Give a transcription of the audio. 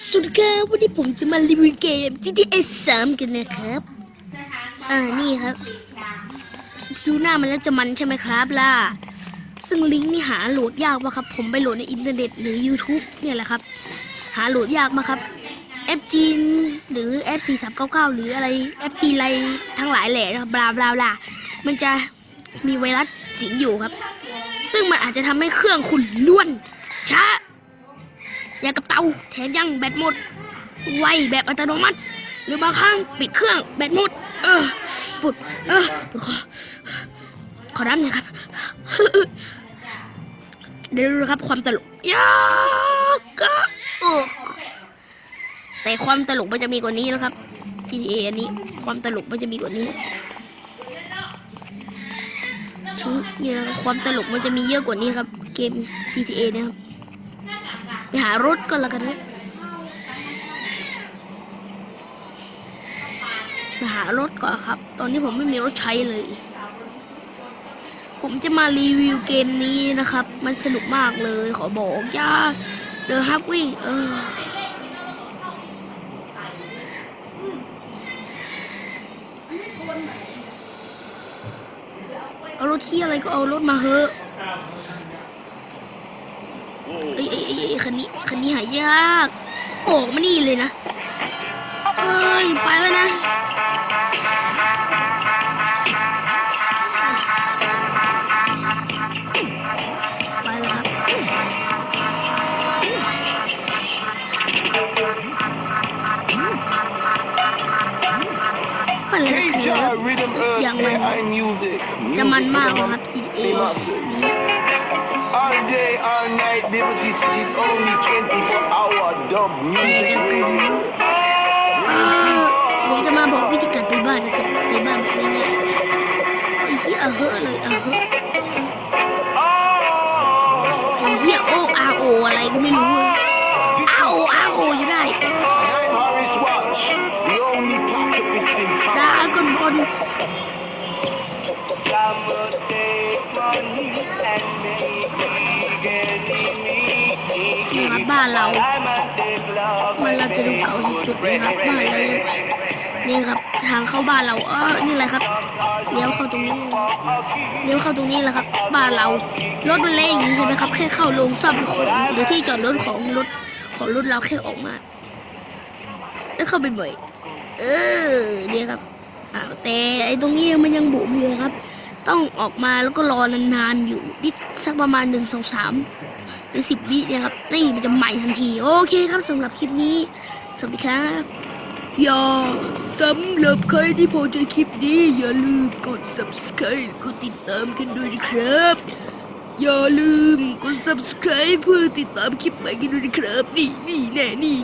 สวัสดีครับวันนี้ผมจะมารีวิวเกม GTA 3 กันนะครับ อ่า นี่ครับ ดูหน้ามันแล้วจะมันใช่ไหมครับล่ะ ซึ่งลิงก์นี่หาโหลดยากมากครับ ผมไปโหลดในอินเทอร์เน็ตหรือ YouTube เนี่ยแหละครับ หาโหลดยากมากครับ f อจีนหรือ f 4 3 9 9หรืออะไร f จีอะไรทั้งหลายแหล่นะครับบลาบลาบลามันจะมีไวรัสสิงอยู่ครับ ซึ่งมันอาจจะทำให้เครื่องคุณล้วนช้า อย่างกับเตาแถมยังแบตหมด ไวแบบอัตโนมัติ หรือบางครั้งปิดเครื่องแบตหมด เออปวดเออปวดคอขอน้ำหน่อยครับเดี๋ยวดูครับความตลกยากแต่ความตลกมันจะมีกว่านี้นะครับ GTA อันนี้ความตลกมันจะมีกว่านี้ชื่อเนี่ยนะความตลกมันจะมีเยอะกว่านี้ครับ เกม GTA เนะครับ ไปหารถก่อนละกันนะไปหารถก่อนครับ ตอนนี้ผมไม่มีรถใช้เลย ผมจะมารีวิวเกมนี้นะครับ มันสนุกมากเลยขอบอกย่าเดอะฮักวิ่ง เออเอารถที่อะไรก็เอารถมาเถอะ เอ้ยเอ้ยเอ้ยเอ้ยคันนี้คันนี้หายากโอ้มานี่เลยนะเอ้ยไปแล้วนะไปแล้วครับไปแล้ว Hey, ครั Jar, บ rhythm, earth, Young man. AI music. จะมัน Music มาก for นะค the รับ GTA the masses. All day, all night, Liberty City's only 24 hour dub music radio. Kita I'm Horace The only pacifist in town Dah นี่ครับบ้านเรา มันเราจะดูเก่าสุดๆเลยครับบ้านเรานี่ครับทางเข้าบ้านเราเออนี่แหละครับเลี้ยวเข้าตรงนี้เลี้ยวเข้าตรงนี้แหละครับ บ้านเรารถมันเละอย่างนี้ใช่ไหมครับแค่เข้าโรงซ่อมของหรือที่จอดรถของรถของรถเราแค่ออกมาแล้วเข้าไปบ่อยเออเนี่ยครับอ้าวแต่ไอ้ตรงนี้มันยังบุ๋มอยู่ครับ ต้องออกมาแล้วก็รอนานๆอยู่นิดสักประมาณหนึ่งสองสามหรือสิบวิเนี่ยครับนี่มันจะใหม่ทันที โอเคครับสำหรับคลิปนี้ สวัสดีครับอย่าสำหรับใครที่พอใจคลิปนี้ อย่าลืมกด subscribe กดติดตามกันด้วยนะครับ อย่าลืมกด subscribe เพื่อติดตามคลิปใหม่กันด้วยนะครับ นี่นี่แน่นี่